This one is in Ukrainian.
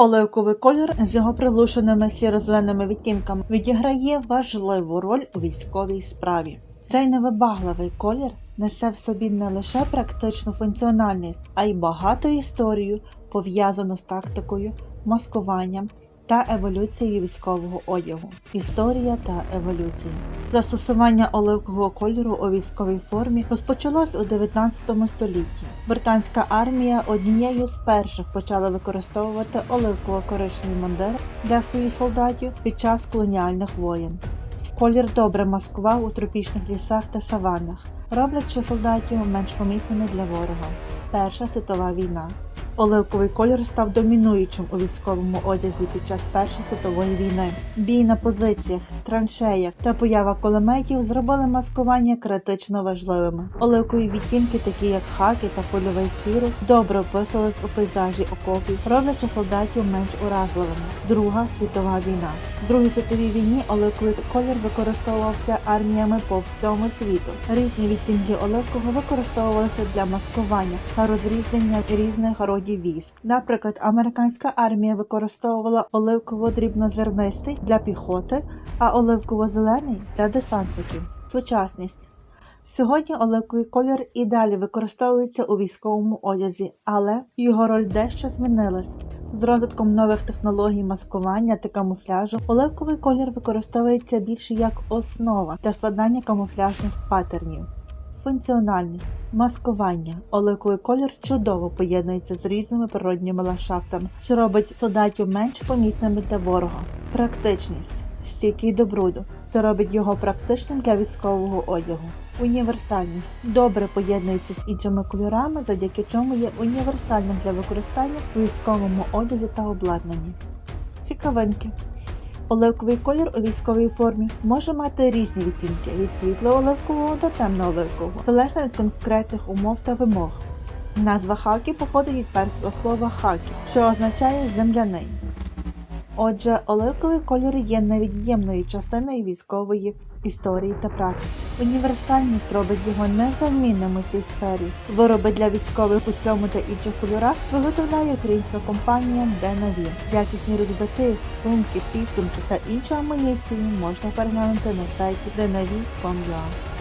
Оливковий колір з його приглушеними сіро-зеленими відтінками відіграє важливу роль у військовій справі. Цей невибагливий колір несе в собі не лише практичну функціональність, а й багату історію, пов'язану з тактикою, маскуванням та еволюцією військового одягу. Історія та еволюція. Застосування оливкового кольору у військовій формі розпочалось у 19 столітті. Британська армія однією з перших почала використовувати оливково-коричневі мундири для своїх солдатів під час колоніальних воєн. Колір добре маскував у тропічних лісах та саваннах, роблячи солдатів менш помітними для ворога. Перша світова війна. Оливковий колір став домінуючим у військовому одязі під час Першої світової війни. Бій на позиціях, траншеях та поява кулеметів зробили маскування критично важливими. Оливкові відтінки, такі як хаки та польовий сірий, добре описувались у пейзажі окопів, роблячи солдатів менш уразливими. Друга світова війна. В Другій світовій війні оливковий колір використовувався арміями по всьому світу. Різні відтінки оливкового використовувалися для маскування та розрізнення різних родів військ. Наприклад, американська армія використовувала оливково-дрібнозернистий для піхоти, а оливково-зелений для десантників. Сучасність Сьогодні оливковий колір і далі використовується у військовому одязі, але його роль дещо змінилась. З розвитком нових технологій маскування та камуфляжу оливковий колір використовується більше як основа для складання камуфляжних паттернів. Функціональність, маскування. Оливковий колір чудово поєднується з різними природніми ландшафтами, що робить солдатів менш помітними для ворога. Практичність, стійкий до бруду. Це робить його практичним для військового одягу. Універсальність добре поєднується з іншими кольорами, завдяки чому є універсальним для використання у військовому одязі та обладнанні. Цікавинки. Оливковий колір у військовій формі може мати різні відтінки від світло-оливкового до темно-оливкового, залежно від конкретних умов та вимог. Назва хакі походить від перського слова хакі, що означає земляний. Отже, оливковий колір є невід'ємною частиною військової історії та практики. Універсальність робить його незамінним у цій сфері. Вироби для військових у цьому та інших кольорах виготовляє українська компанія Денаві. Якісні рюкзаки, сумки, підсумки та іншу амуніцію можна переглянути на сайті denavі.com.ua.